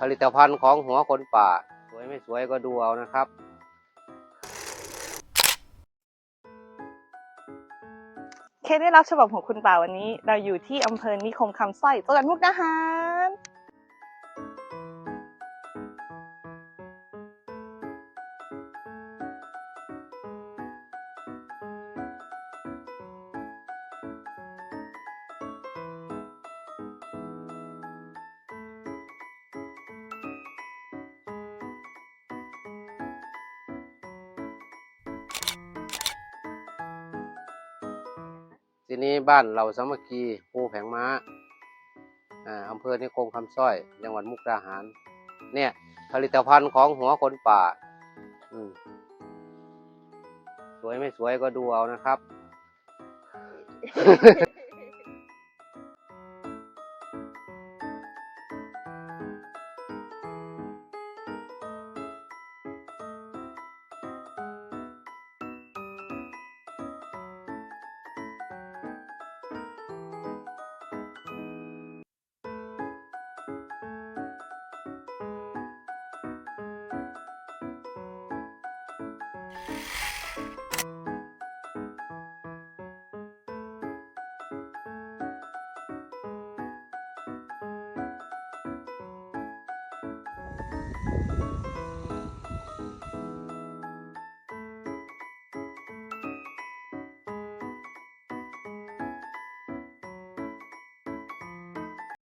ผลิตภัณฑ์ของหัวคนป่า สวยไม่สวยก็ดูเอานะครับเคได้รับฉบับของคุณป่าวันนี้ เราอยู่ที่อำเภอนิคมคำสร้อยจังหวัดมุกดาหาร ทีนี้บ้านเราสามัคคีภูแผงม้าอ่าอำเภอนิคมคำสร้อย จังหวัดมุกดาหาร เนี่ยผลิตภัณฑ์ของหัวคนป่าอืมสวยไม่สวยก็ดูเอานะครับ